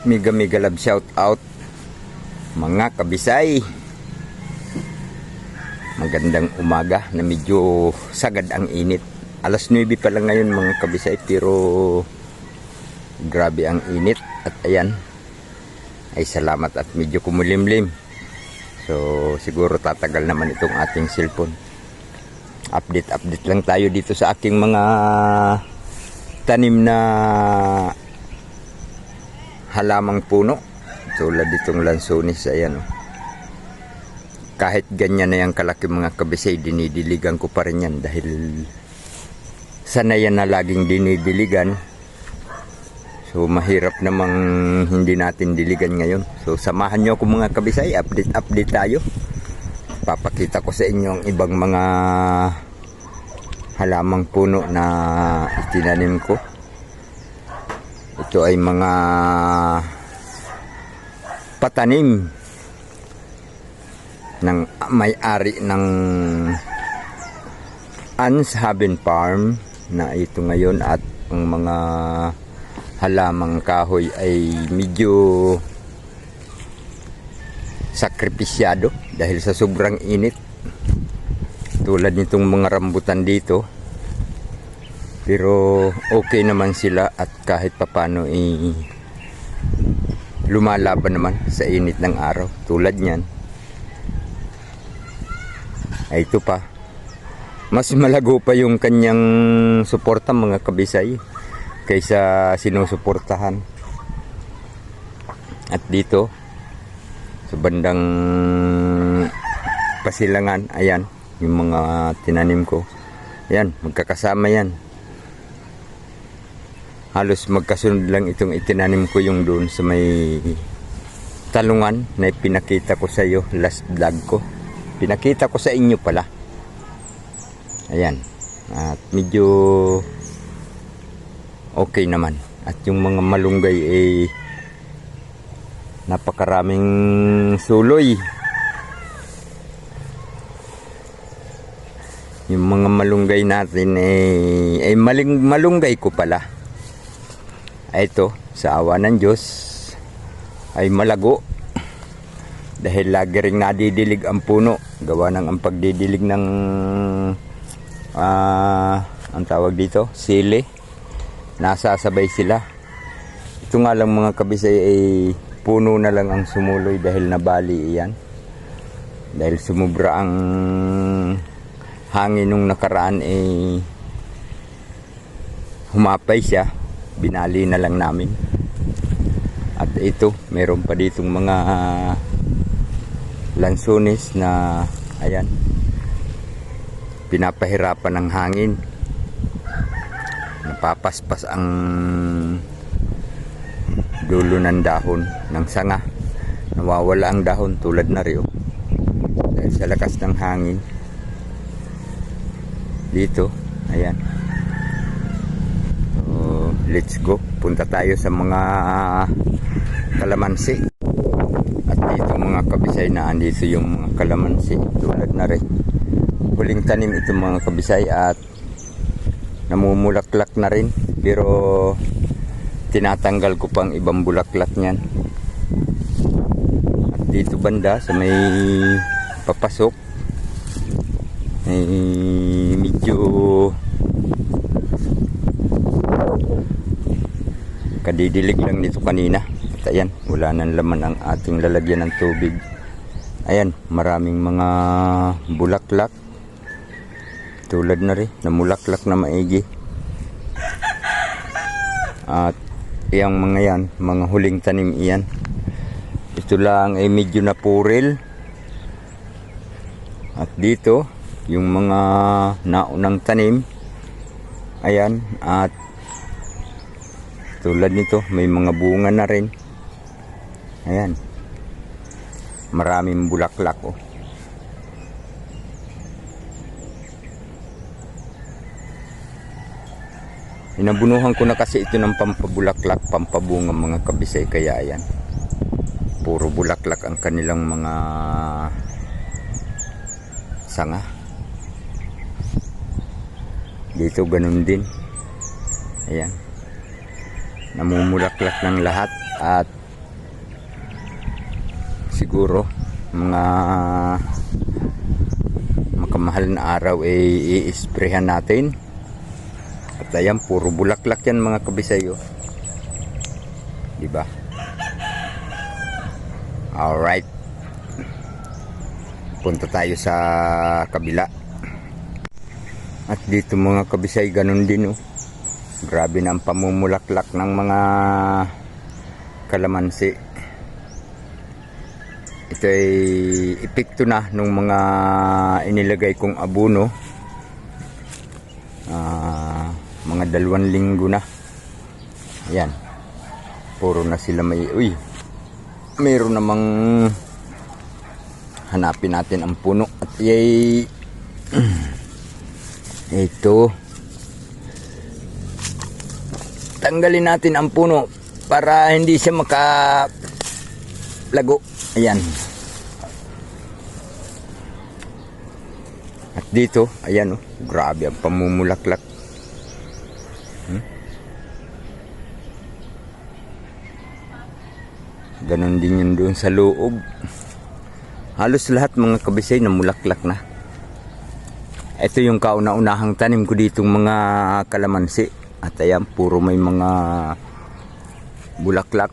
Mega mega love shout out mga kabisay. Magandang umaga na medyo sagad ang init. Alas 9 pa lang ngayon mga kabisay pero grabe ang init at ayan ay salamat at medyo kumulimlim. So siguro tatagal naman itong ating cellphone. Update update lang tayo dito sa aking mga tanim na halamang puno. Tulad ditong lansonis ayan oh. kahit ganyan na yung kalaki mga kabisay dinidiligan ko pa rin yan dahil sanayan na laging dinidiligan. So mahirap namang hindi natin diligan ngayon. So samahan nyo ako mga kabisay. Update update tayo. Papakita ko sa inyo ang ibang mga halamang puno na itinanim ko ito ay mga patanim ng may-ari ng An's Haven Farm na ito ngayon at ang mga halamang kahoy ay medyo sakripisyado dahil sa sobrang init. Tulad nitong mga rambutan dito pero okay naman sila at kahit papano eh, lumalaban naman sa init ng araw. Tulad niyan. Ay ito pa. Mas malago pa yung kanyang suporta mga kabisay kaysa sinusuportahan. At dito sa bandang pasilangan, ayan, yung mga tinanim ko. Ayan, magkakasama yan halos magkasunod lang itong itinanim ko yung doon sa may talungan na pinakita ko sa iyo last vlog ko. Pinakita ko sa inyo pala. Ayan. At medyo okay naman. At yung mga malunggay ay napakaraming suloy. Yung mga malunggay natin ay, ay maling, malunggay ko pala ito sa awa ng Diyos ay malago. Dahil lagi ring nadidilig ang puno. Gawa ng ang pagdidilig ng ah ang tawag dito sili. Nasasabay sila. Ito nga lang mga kabisay ay puno na lang ang sumuloy dahil nabali iyan. Dahil sumubra ang hangin nung nakaraan ay humapay siya binali na lang namin. At ito meron pa ditong mga lansones na ayan pinapahirapan ng hangin. Napapaspas ang dulo ng dahon ng sanga. Nawawala ang dahon tulad na rin dahil sa lakas ng hangin. Dito ayan let's go. Punta tayo sa mga kalamansi. At dito mga kabisay na andito yung mga kalamansi. Tulad na rin. Huling tanim ito mga kabisay at namumulaklak na rin. Pero tinatanggal ko pang ibang bulaklak niyan. At dito banda sa may papasok ay medyo kadidilig lang nito kanina. At ayan wala nang laman ang ating lalagyan ng tubig. Ayan maraming mga bulaklak. Tulad na rin na mulaklak na maigi. At yung mga yan mga huling tanim iyan. Ito lang ay medyo napuril. At dito yung mga naunang tanim. Ayan at tulad nito may mga bunga na rin ayan maraming bulaklak oh. Inabunuhan ko na kasi ito ng pampabulaklak, pampabunga mga kabisay kaya ayan. Puro bulaklak ang kanilang mga sanga. Dito ganun din. Ayan. Namumulaklak ng lahat at siguro mga makamahal na araw ay i-sprayhan natin. At ayan puro bulaklak yan mga kabisayo. Di ba alright. Punta tayo sa kabila. At dito mga kabisay ganun din oh grabe ang pamumulaklak ng mga kalamansi. Ito ay epekto na nung mga inilagay kong abono Ah, mga dalawang linggo na. Ayan. Puro na sila may uy mayroon namang hanapin natin ang puno. At yay ito tanggalin natin ang puno para hindi siya maka lago ayan. At dito ayan oh. Grabe ang pamumulaklak. Hmm? ganon din yun doon sa loob. Halos lahat mga kabisay na mulaklak na. Ito yung kauna-unahang tanim ko ditong mga kalamansi at ayan puro may mga bulaklak.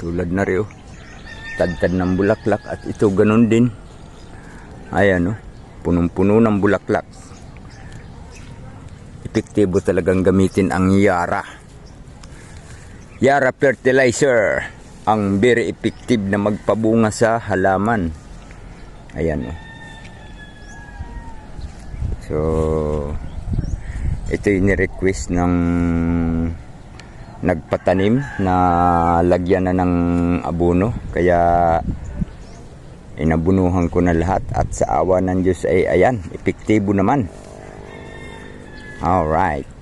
Tulad na rin oh. ng bulaklak at ito ganon din. Ayan oh. Punong-puno ng bulaklak. Epektibo talagang gamitin ang Yara. Yara fertilizer ang very effective na magpabunga sa halaman. Ayan oh. So ito yung ni-request ng nagpatanim na lagyan na ng abono. Kaya inabunuhan ko na lahat at sa awa ng Diyos ay ayan epektibo naman. Alright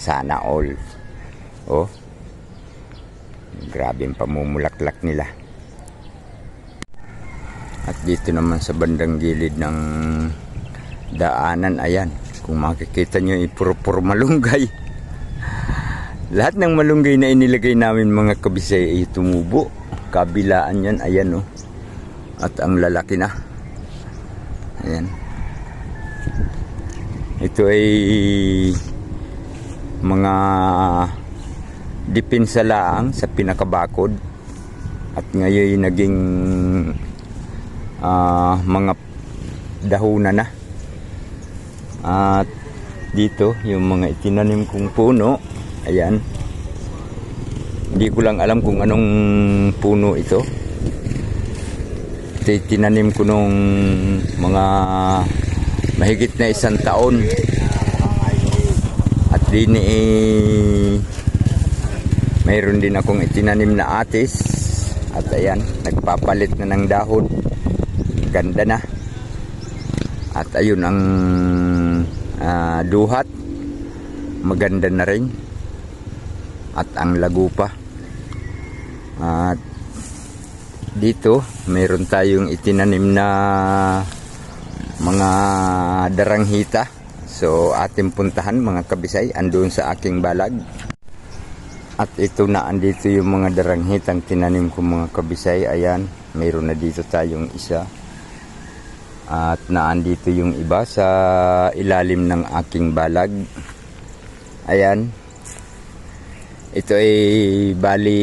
sana all. Oh. Grabe ang pamumulaklak nila. At dito naman sa bandang gilid ng daanan ayan kung makikita nyo ipuro-puro malunggay. Lahat ng malunggay na inilagay namin mga kabisay ay tumubo. Kabilaan yan ayan oh. At ang lalaki na. Ayan. Ito ay mga depensa lang sa pinakabakod. At ngayon naging ah, mga dahuna na at dito yung mga itinanim kong puno ayan. Hindi ko lang alam kung anong puno ito. Ito tinanim ko nung mga mahigit na isang taon. At din eh mayroon din akong itinanim na atis. At ayan nagpapalit na ng dahon. Ganda na. At ayun ang ah, duhat. Maganda na rin. At ang lago pa. At dito mayroon tayong itinanim na mga daranghita. So ating puntahan mga kabisay andun sa aking balag. At ito na andito yung mga daranghitang tinanim ko mga kabisay. Ayan mayroon na dito tayong isa at naandito yung iba sa ilalim ng aking balag ayan ito ay bali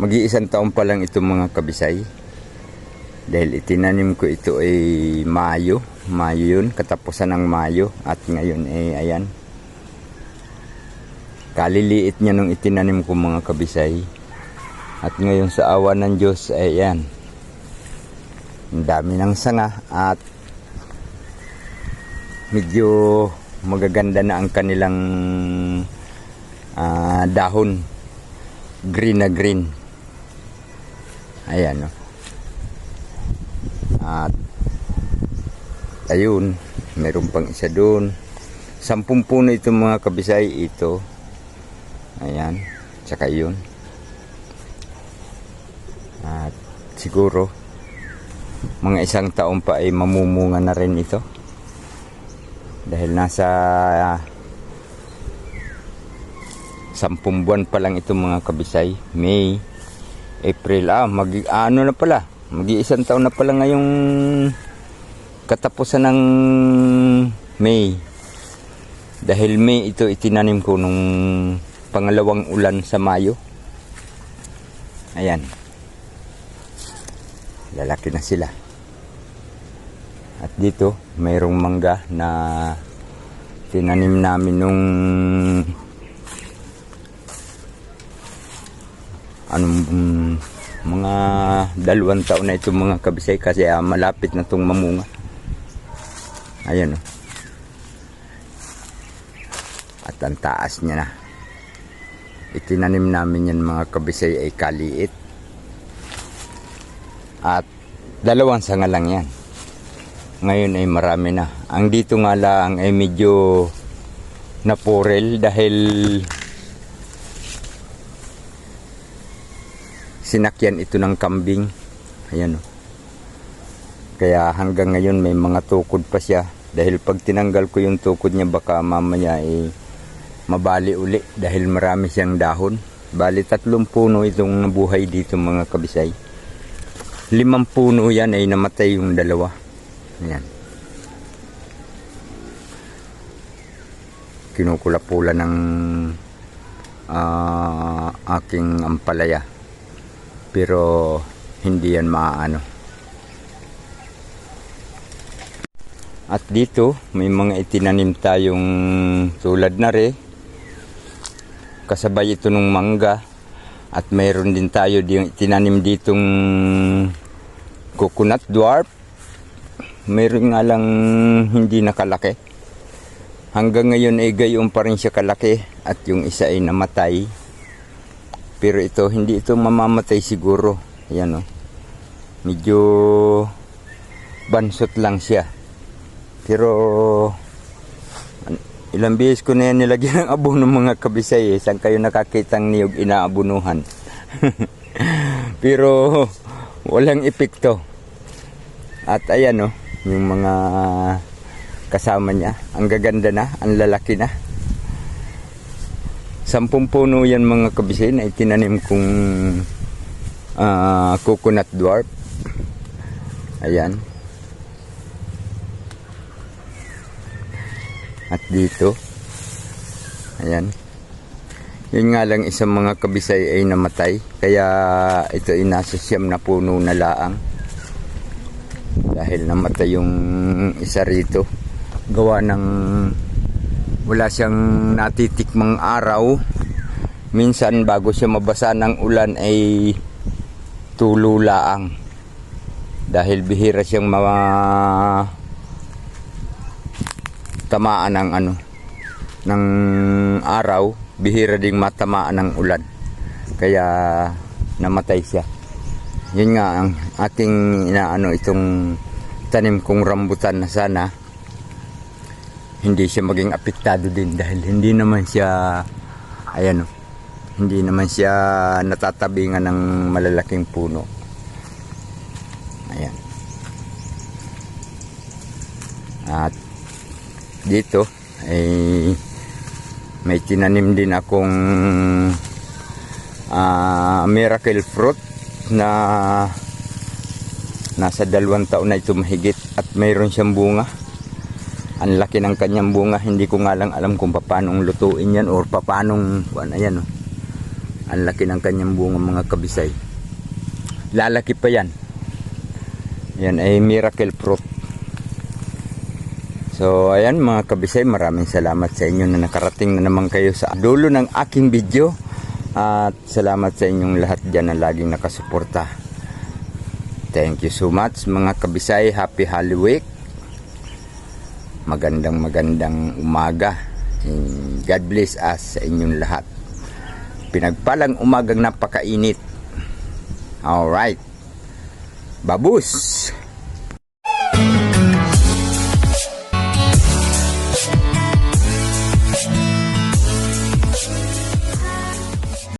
Mag-iisang taon pa lang itong mga kabisay. Dahil itinanim ko ito ay Mayo. Mayo yun, katapusan ng Mayo. At ngayon ay ayan. Kaliliit niya nung itinanim ko mga kabisay. At ngayon sa awa ng Diyos ay ayan. Ang dami ng sanga at medyo magaganda na ang kanilang ah, dahon. Green na green. Ayan, no. At ayun, meron pang isa doon. Sampung puno itong mga kabisay ito. Ayan, tsaka yun. At siguro mga isang taon pa ay mamumunga na rin ito. Dahil nasa sampung buwan pa lang ito mga kabisay. May, April, ah, mag, ano na pala, mag-iisang taon na pala ngayong katapusan ng May. Dahil May ito itinanim ko nung pangalawang ulan sa Mayo. Ayan. Lalaki na sila. At dito, mayroong mangga na tinanim namin nung anong mm, mga dalawang taon na itong mga kabisay kasi ah, malapit na itong mamunga. Ayan o. At ang taas niya na. Itinanim namin yan mga kabisay ay kaliit. At dalawang sanga lang yan. Ngayon ay marami na. Ang dito nga lang ay medyo napurel dahil sinakyan ito ng kambing. Ayan o. Kaya hanggang ngayon may mga tukod pa siya. Dahil pag tinanggal ko yung tukod niya baka mamaya ay mabali uli dahil marami siyang dahon. Bali tatlong puno itong nabuhay dito mga kabisay. Limang puno yan ay namatay yung dalawa. Ayan. Kinukula-pula ng ah, aking ampalaya. Pero hindi yan maano. At dito, may mga itinanim tayong tulad na re. Kasabay ito ng mangga. At mayroon din tayo di- itinanim ditong coconut dwarf. Mayroon nga lang hindi nakalaki. Hanggang ngayon ay gayon pa rin siya kalaki at yung isa ay namatay. Pero ito, hindi ito mamamatay siguro. Ayan o. Medyo bansot lang siya. Pero an- ilang beses ko na yan nilagyan ng abono mga kabisay eh. Saan kayo nakakitang niyog inaabunuhan. Pero walang epekto. At ayan o, yung mga kasama niya. Ang gaganda na, ang lalaki na. Sampung puno yan mga kabisay na itinanim kong ah, coconut dwarf. Ayan. At dito. Ayan. Yun nga lang isang mga kabisay ay namatay. Kaya ito ay nasa siyam na puno na laang. Dahil namatay yung isa rito. Gawa ng wala siyang natitikmang araw. Minsan bago siya mabasa ng ulan ay tulo laang. Dahil bihira siyang mga tamaan ng ano ng araw, bihira ding matamaan ng ulan. Kaya namatay siya. Yun nga ang aking inaano itong tanim kong rambutan na sana hindi siya maging apektado din dahil hindi naman siya ayan o, hindi naman siya natatabingan ng malalaking puno. Ayan. At dito ay may tinanim din akong ah, miracle fruit na nasa dalawang taon na ito mahigit at mayroon siyang bunga ang laki ng kanyang bunga hindi ko nga lang alam kung paano lutuin yan or paano ano yan oh. ang laki ng kanyang bunga mga kabisay lalaki pa yan yan ay miracle fruit So ayan mga kabisay, maraming salamat sa inyo na nakarating na naman kayo sa dulo ng aking video. At salamat sa inyong lahat dyan na laging nakasuporta. Thank you so much mga kabisay. Happy Holy Week. Magandang magandang umaga. And God bless us sa inyong lahat. Pinagpalang umagang napakainit. Alright. Babus!